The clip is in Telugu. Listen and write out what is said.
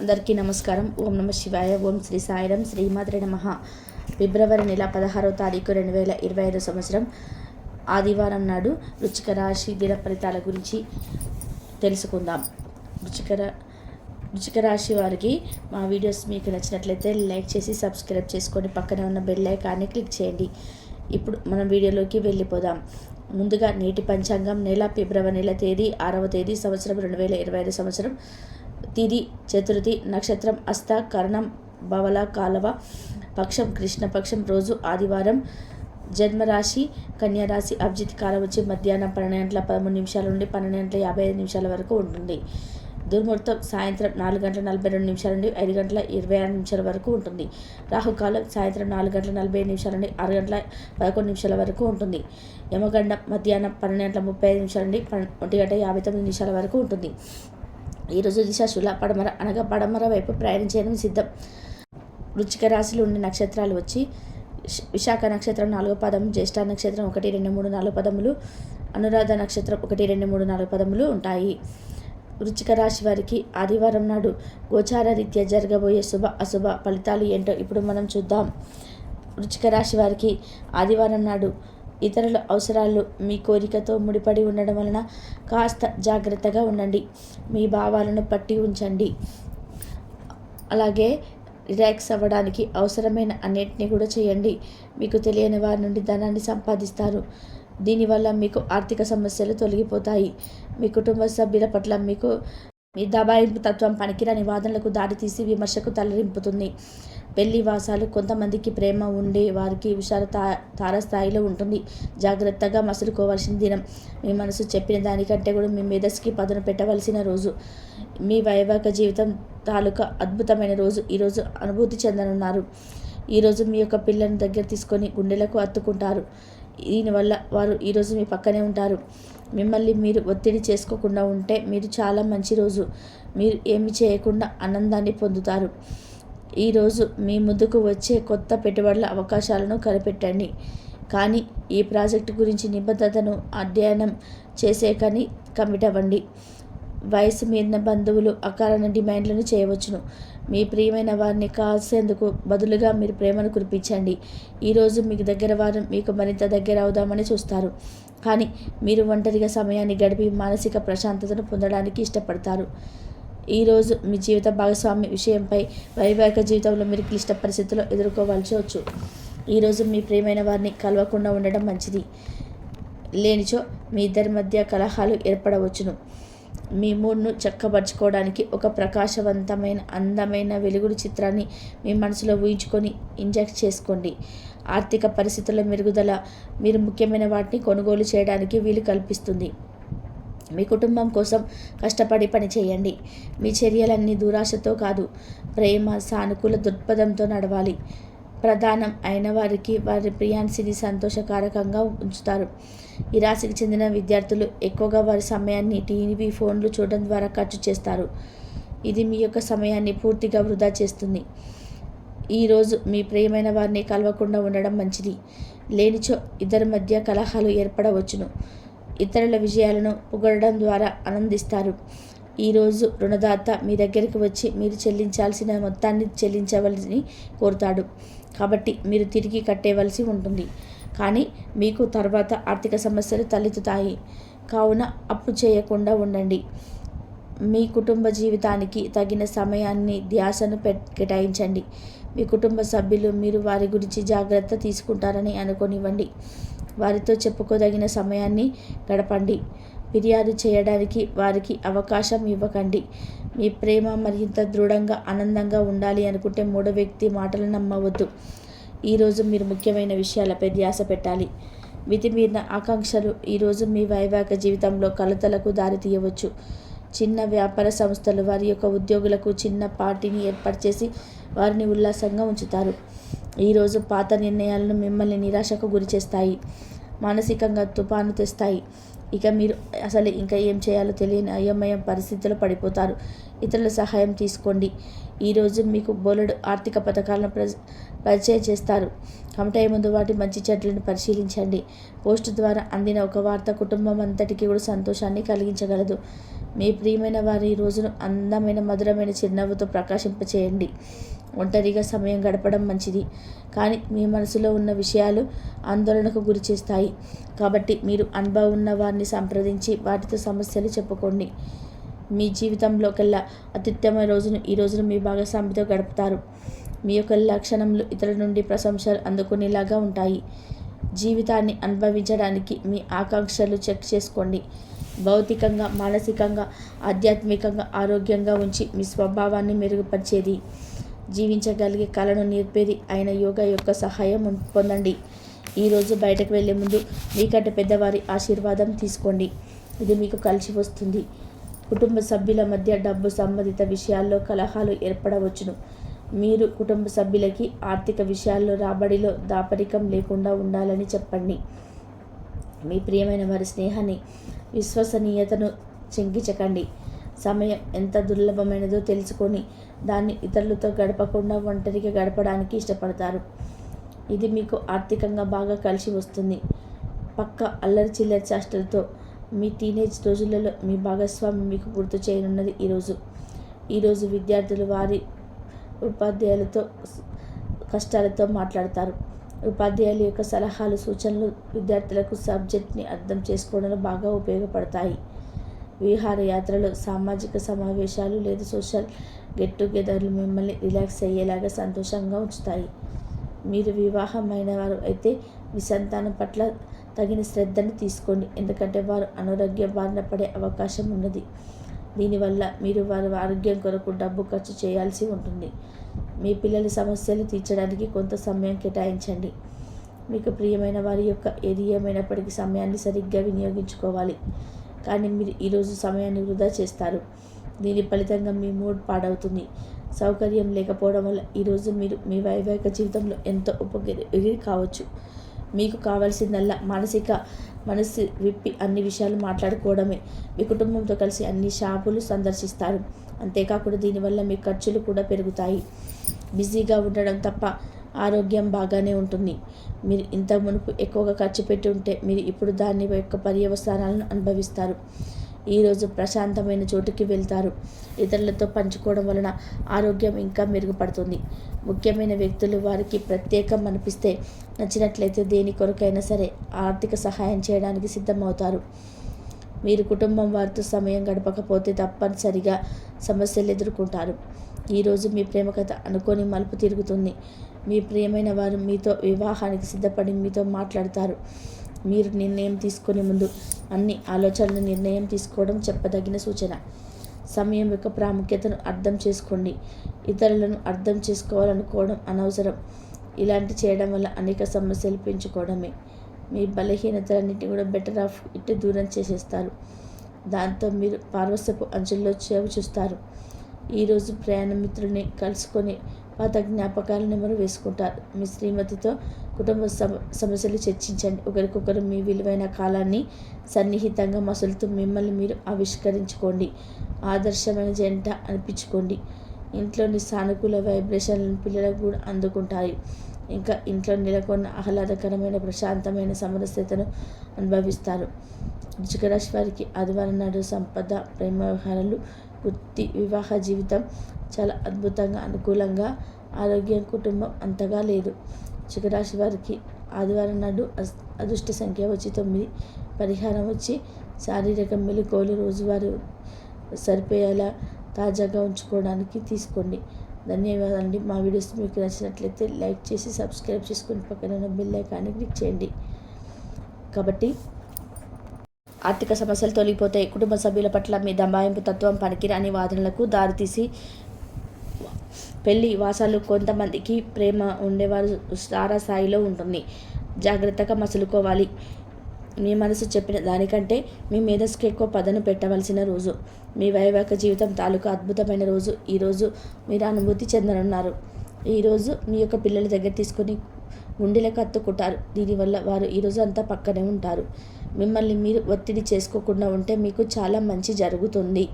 అందరికీ నమస్కారం. ఓం నమ శివాయ. ఓం శ్రీ సాయిరం. శ్రీమాద్రి నమ. ఫిబ్రవరి నెల పదహారవ తారీఖు రెండు వేల ఇరవై ఐదు సంవత్సరం. ఆదివారం నాడు రుచిక రాశి దిన ఫలితాల గురించి తెలుసుకుందాం. రుచికర రుచిక రాశి వారికి మా వీడియోస్ మీకు నచ్చినట్లయితే లైక్ చేసి సబ్స్క్రైబ్ చేసుకొని పక్కన ఉన్న బెల్ ఐకాన్ని క్లిక్ చేయండి. ఇప్పుడు మనం వీడియోలోకి వెళ్ళిపోదాం. ముందుగా నేటి పంచాంగం నెల ఫిబ్రవరి నెల తేదీ ఆరవ తేదీ సంవత్సరం రెండు వేల ఇరవై ఐదు సంవత్సరం. తిది చతుర్థి నక్షత్రం అస్త కరణం బవల కాలవ పక్షం కృష్ణపక్షం రోజు ఆదివారం జన్మరాశి కన్యారాశి అభిజిత్ కాలం వచ్చి మధ్యాహ్నం పన్నెండు గంటల పదమూడు నిమిషాల నుండి పన్నెండు గంటల యాభై ఐదు నిమిషాల వరకు ఉంటుంది. దుర్ముహూర్తం సాయంత్రం నాలుగు గంటల నలభై రెండు నిమిషాల నుండి ఐదు గంటల ఇరవై ఆరు నిమిషాల వరకు ఉంటుంది. రాహుకాలం సాయంత్రం నాలుగు గంటల నలభై ఐదు నిమిషాల నుండి ఆరు గంటల పదకొండు నిమిషాల వరకు ఉంటుంది. యమగండం మధ్యాహ్నం పన్నెండు గంటల ముప్పై ఐదు నిమిషాల నుండి పన్నె- ఒంటి గంట యాభై తొమ్మిది నిమిషాల వరకు ఉంటుంది. ఈరోజు దిశ శుల పడమర అనగా పడమర వైపు ప్రయాణించడం సిద్ధం. రుచిక రాశిలో ఉండే నక్షత్రాలు వచ్చి విశాఖ నక్షత్రం నాలుగో పదం జ్యేష్ఠ నక్షత్రం ఒకటి రెండు మూడు నాలుగు పదములు అనురాధ నక్షత్రం ఒకటి రెండు మూడు నాలుగు పదములు ఉంటాయి. వృచ్చిక రాశి వారికి ఆదివారం నాడు గోచార రీత్యా జరగబోయే శుభ అశుభ ఫలితాలు ఏంటో ఇప్పుడు మనం చూద్దాం. వృచ్చిక రాశి వారికి ఆదివారం నాడు ఇతరుల అవసరాలు మీ కోరికతో ముడిపడి ఉండడం వలన కాస్త జాగ్రత్తగా ఉండండి. మీ భావాలను పట్టి ఉంచండి. అలాగే రిలాక్స్ అవ్వడానికి అవసరమైన అన్నిటిని కూడా చేయండి. మీకు తెలియని వారి నుండి ధనాన్ని సంపాదిస్తారు. దీనివల్ల మీకు ఆర్థిక సమస్యలు తొలగిపోతాయి. మీ కుటుంబ సభ్యుల పట్ల మీకు మీ దబాయింపు తత్వం పనికిరాని వాదనలకు దారితీసి విమర్శకు తలరింపుతుంది. పెళ్ళి వాసాలు కొంతమందికి ప్రేమ ఉండి వారికి విషాద తా తారస్థాయిలో ఉంటుంది. జాగ్రత్తగా మసులుకోవాల్సిన దినం. మీ మనసు చెప్పిన దానికంటే కూడా మీ మేధస్సుకి పదును పెట్టవలసిన రోజు. మీ వైవాహిక జీవితం తాలూకా అద్భుతమైన రోజు. ఈరోజు అనుభూతి చెందనున్నారు. ఈరోజు మీ యొక్క పిల్లని దగ్గర తీసుకొని గుండెలకు అత్తుకుంటారు. దీనివల్ల వారు ఈరోజు మీ పక్కనే ఉంటారు. మిమ్మల్ని మీరు ఒత్తిడి చేసుకోకుండా ఉంటే మీరు చాలా మంచి రోజు. మీరు ఏమి చేయకుండా ఆనందాన్ని పొందుతారు. ఈరోజు మీ ముందుకు వచ్చే కొత్త పెట్టుబడుల అవకాశాలను కనిపెట్టండి. కానీ ఈ ప్రాజెక్టు గురించి నిబద్ధతను అధ్యయనం చేసే కానీ కమిట్ అవ్వండి వయసు మీరిన బంధువులు అకారణ డిమాండ్లను చేయవచ్చును. మీ ప్రియమైన వారిని కాల్సేందుకు బదులుగా మీరు ప్రేమను కురిపించండి. ఈరోజు మీకు దగ్గర వారు మీకు మరింత దగ్గర అవుదామని చూస్తారు. కానీ మీరు ఒంటరిగా సమయాన్ని గడిపి మానసిక ప్రశాంతతను పొందడానికి ఇష్టపడతారు. ఈరోజు మీ జీవిత భాగస్వామి విషయంపై వైవాహిక జీవితంలో మీరు క్లిష్ట పరిస్థితుల్లో ఎదుర్కోవాల్సి వచ్చు. ఈరోజు మీ ప్రియమైన వారిని కలవకుండా ఉండడం మంచిది. లేనిచో మీ ఇద్దరి మధ్య కలహాలు ఏర్పడవచ్చును. మీ మూడ్ను చక్కపరచుకోవడానికి ఒక ప్రకాశవంతమైన అందమైన వెలుగుడు చిత్రాన్ని మీ మనసులో ఊహించుకొని ఇంజెక్ట్ చేసుకోండి. ఆర్థిక పరిస్థితుల మెరుగుదల మీరు ముఖ్యమైన వాటిని కొనుగోలు చేయడానికి వీలు కల్పిస్తుంది. మీ కుటుంబం కోసం కష్టపడి పని చేయండి. మీ చర్యలన్నీ దురాశతో కాదు ప్రేమ సానుకూల దృక్పథంతో నడవాలి. ప్రధానం అయిన వారికి వారి ప్రియాన్సిని సంతోషకారకంగా ఉంచుతారు. ఈ రాశికి చెందిన విద్యార్థులు ఎక్కువగా వారి సమయాన్ని టీవీ ఫోన్లు చూడడం ద్వారా ఖర్చు చేస్తారు. ఇది మీ యొక్క సమయాన్ని పూర్తిగా వృధా చేస్తుంది. ఈరోజు మీ ప్రియమైన వారిని కలవకుండా ఉండడం మంచిది. లేనిచో ఇద్దరి మధ్య కలహాలు ఏర్పడవచ్చును. ఇతరుల విజయాలను పొగడడం ద్వారా ఆనందిస్తారు. ఈరోజు రుణదాత మీ దగ్గరికి వచ్చి మీరు చెల్లించాల్సిన మొత్తాన్ని చెల్లించవలసి కోరుతాడు. కాబట్టి మీరు తిరిగి కట్టేవలసి ఉంటుంది. కానీ మీకు తర్వాత ఆర్థిక సమస్యలు తలెత్తుతాయి. కావున అప్పు చేయకుండా ఉండండి. మీ కుటుంబ జీవితానికి తగిన సమయాన్ని ధ్యాసను పెట్ కేటాయించండి. మీ కుటుంబ సభ్యులు మీరు వారి గురించి జాగ్రత్త తీసుకుంటారని అనుకోనివ్వండి. వారితో చెప్పుకోదగిన సమయాన్ని గడపండి. ఫిర్యాదు చేయడానికి వారికి అవకాశం ఇవ్వకండి. మీ ప్రేమ మరింత దృఢంగా ఆనందంగా ఉండాలి అనుకుంటే మూడో వ్యక్తి మాటలు నమ్మవద్దు. ఈరోజు మీరు ముఖ్యమైన విషయాలపై ధ్యాస పెట్టాలి. మితిమీరిన ఆకాంక్షలు ఈరోజు మీ వైవాహిక జీవితంలో కలతలకు దారితీయవచ్చు. చిన్న వ్యాపార సంస్థలు వారి యొక్క ఉద్యోగులకు చిన్న పార్టీని ఏర్పాటు చేసి వారిని ఉల్లాసంగా ఉంచుతారు. ఈరోజు పాత నిర్ణయాలను మిమ్మల్ని నిరాశకు గురి చేస్తాయి. మానసికంగా తుపాను తెస్తాయి. ఇక మీరు అసలు ఇంకా ఏం చేయాలో తెలియని అయోమయం పరిస్థితుల్లో పడిపోతారు. ఇతరుల సహాయం తీసుకోండి. ఈరోజు మీకు బోలెడు ఆర్థిక పథకాలను ప్ర పరిచయం చేస్తారు. కమిటయ్యే ముందు వాటి మంచి చెట్లను పరిశీలించండి. పోస్ట్ ద్వారా అందిన ఒక వార్త కుటుంబం అంతటికీ కూడా సంతోషాన్ని కలిగించగలదు. మీ ప్రియమైన వారి ఈ రోజును అందమైన మధురమైన చిరునవ్వుతో ప్రకాశింపచేయండి. ఒంటరిగా సమయం గడపడం మంచిది. కానీ మీ మనసులో ఉన్న విషయాలు ఆందోళనకు గురి చేస్తాయి. కాబట్టి మీరు అనుభవం ఉన్న వారిని సంప్రదించి వాటితో సమస్యలు చెప్పుకోండి. మీ జీవితంలోకెల్లా అత్యుత్తమ రోజును ఈ రోజును మీ భాగస్వామితో గడుపుతారు. మీ యొక్క లక్షణంలో ఇతరుల నుండి ప్రశంసలు అందుకునేలాగా ఉంటాయి. జీవితాన్ని అనుభవించడానికి మీ ఆకాంక్షలు చెక్ చేసుకోండి. భౌతికంగా మానసికంగా ఆధ్యాత్మికంగా ఆరోగ్యంగా ఉంచి మీ స్వభావాన్ని మెరుగుపరిచేది. జీవించగలిగే కళను నేర్పేది అయిన యోగా యొక్క సహాయం పొందండి. ఈరోజు బయటకు వెళ్ళే ముందు మీకంటే పెద్దవారి ఆశీర్వాదం తీసుకోండి. ఇది మీకు కలిసి వస్తుంది. కుటుంబ సభ్యుల మధ్య డబ్బు సంబంధిత విషయాల్లో కలహాలు ఏర్పడవచ్చును. మీరు కుటుంబ సభ్యులకి ఆర్థిక విషయాల్లో రాబడిలో దాపరికం లేకుండా ఉండాలని చెప్పండి. మీ ప్రియమైన వారి స్నేహాన్ని విశ్వసనీయతను చెంగిచకండి. సమయం ఎంత దుర్లభమైనదో తెలుసుకొని దాన్ని ఇతరులతో గడపకుండా ఒంటరిగా గడపడానికి ఇష్టపడతారు. ఇది మీకు ఆర్థికంగా బాగా కలిసి వస్తుంది. పక్క అల్లరి చిల్లరి చేష్టలతో మీ టీనేజ్ రోజులలో మీ భాగస్వామి మీకు గుర్తు చేయనున్నది ఈరోజు. ఈరోజు విద్యార్థులు వారి ఉపాధ్యాయులతో కష్టాలతో మాట్లాడతారు. ఉపాధ్యాయుల యొక్క సలహాలు సూచనలు విద్యార్థులకు సబ్జెక్ట్ని అర్థం చేసుకోవడంలో బాగా ఉపయోగపడతాయి. విహారయాత్రలు సామాజిక సమావేశాలు లేదా సోషల్ గెట్ టుగెదర్లు మిమ్మల్ని రిలాక్స్ అయ్యేలాగా సంతోషంగా ఉంచుతాయి. మీరు వివాహమైన వారు అయితే మీ సంతానం పట్ల తగిన శ్రద్ధను తీసుకోండి. ఎందుకంటే వారు అనారోగ్య బారిన పడే అవకాశం ఉన్నది. దీనివల్ల మీరు వారి ఆరోగ్యం కొరకు డబ్బు ఖర్చు చేయాల్సి ఉంటుంది. మీ పిల్లల సమస్యలు తీర్చడానికి కొంత సమయం కేటాయించండి. మీకు ప్రియమైన వారి యొక్క ఏది ఏమైనప్పటికీ సమయాన్ని సరిగ్గా వినియోగించుకోవాలి. కానీ మీరు ఈరోజు సమయాన్ని వృధా చేస్తారు. దీని ఫలితంగా మీ మూడ్ పాడవుతుంది. సౌకర్యం లేకపోవడం వల్ల ఈరోజు మీరు మీ వైవాహిక జీవితంలో ఎంతో ఉపయోగి కావచ్చు. మీకు కావాల్సిందల్లా మానసిక మనసు విప్పి అన్ని విషయాలు మాట్లాడుకోవడమే. మీ కుటుంబంతో కలిసి అన్ని షాపులు సందర్శిస్తారు. అంతేకాకుండా దీనివల్ల మీ ఖర్చులు కూడా పెరుగుతాయి. బిజీగా ఉండడం తప్ప ఆరోగ్యం బాగానే ఉంటుంది. మీరు ఇంత మునుపు ఎక్కువగా ఖర్చు పెట్టి ఉంటే మీరు ఇప్పుడు దాని యొక్క పర్యవసానాలను అనుభవిస్తారు. ఈరోజు ప్రశాంతమైన చోటుకి వెళ్తారు. ఇతరులతో పంచుకోవడం వలన ఆరోగ్యం ఇంకా మెరుగుపడుతుంది. ముఖ్యమైన వ్యక్తులు వారికి ప్రత్యేకం అనిపిస్తే నచ్చినట్లయితే దేని కొరకైనా సరే ఆర్థిక సహాయం చేయడానికి సిద్ధమవుతారు. మీరు కుటుంబం వారితో సమయం గడపకపోతే తప్పనిసరిగా సమస్యలు ఎదుర్కొంటారు. ఈరోజు మీ ప్రేమ కథ అనుకోని మలుపు తిరుగుతుంది. మీ ప్రియమైన వారు మీతో వివాహానికి సిద్ధపడి మీతో మాట్లాడతారు. మీరు నిర్ణయం తీసుకునే ముందు అన్ని ఆలోచనలు నిర్ణయం తీసుకోవడం చెప్పదగిన సూచన. సమయం యొక్క ప్రాముఖ్యతను అర్థం చేసుకోండి. ఇతరులను అర్థం చేసుకోవాలనుకోవడం అనవసరం. ఇలాంటి చేయడం వల్ల అనేక సమస్యలు పెంచుకోవడమే. మీ బలహీనతలన్నింటినీ కూడా బెటర్ ఆఫ్ ఇటు దూరం చేసేస్తారు. దాంతో మీరు పార్వసపు అంచుల్లో చేవు చూస్తారు. ఈరోజు ప్రయాణ మిత్రుల్ని కలుసుకొని పాత జ్ఞాపకాలను నెమరు వేసుకుంటారు. మీ శ్రీమతితో కుటుంబ సమ సమస్యలు చర్చించండి. ఒకరికొకరు మీ విలువైన కాలాన్ని సన్నిహితంగా మసులుతూ మిమ్మల్ని మీరు ఆవిష్కరించుకోండి. ఆదర్శమైన జంట అనిపించుకోండి. ఇంట్లోని సానుకూల వైబ్రేషన్లను పిల్లలకు కూడా అందుకుంటాయి. ఇంకా ఇంట్లో నెలకొన్న ఆహ్లాదకరమైన ప్రశాంతమైన సమరస్యతను అనుభవిస్తారు. రుచికరాశి వారికి ఆదివారం నాడు సంపద ప్రేమ వ్యవహారాలు వృత్తి వివాహ జీవితం చాలా అద్భుతంగా అనుకూలంగా ఆరోగ్యం కుటుంబం అంతగా లేదు. చికరాశి వారికి ఆదివారం నాడు అదృష్ట సంఖ్య వచ్చి తొమ్మిది. పరిహారం వచ్చి శారీరక మెలుకోలు రోజువారు సరిపోయేలా తాజాగా ఉంచుకోవడానికి తీసుకోండి. ధన్యవాదాలండి. మా వీడియోస్ మీకు నచ్చినట్లయితే లైక్ చేసి సబ్స్క్రైబ్ చేసుకుని పక్కన ఉన్న బెల్ ఐకాన్ని క్లిక్ చేయండి. కాబట్టి ఆర్థిక సమస్యలు తొలగిపోతాయి. కుటుంబ సభ్యుల పట్ల మీ దబాయింపు తత్వం పనికిరాని వాదనలకు దారితీసి పెళ్ళి వాసాలు కొంతమందికి ప్రేమ ఉండేవారు సారా స్థాయిలో ఉంటుంది. జాగ్రత్తగా మసులుకోవాలి. మీ మనసు చెప్పిన దానికంటే మీ మేధస్సుకు ఎక్కువ పదను పెట్టవలసిన రోజు. మీ వైవాహిక జీవితం తాలూకు అద్భుతమైన రోజు. ఈరోజు మీరు అనుభూతి చెందనున్నారు. ఈరోజు మీ యొక్క పిల్లల దగ్గర తీసుకొని గుండెలకు అత్తుకుంటారు దీనివల్ల వారు ఈరోజు అంతా పక్కనే ఉంటారు. మిమ్మల్ని మీరు ఒత్తిడి చేసుకోకుండా ఉంటే మీకు చాలా మంచి జరుగుతుంది.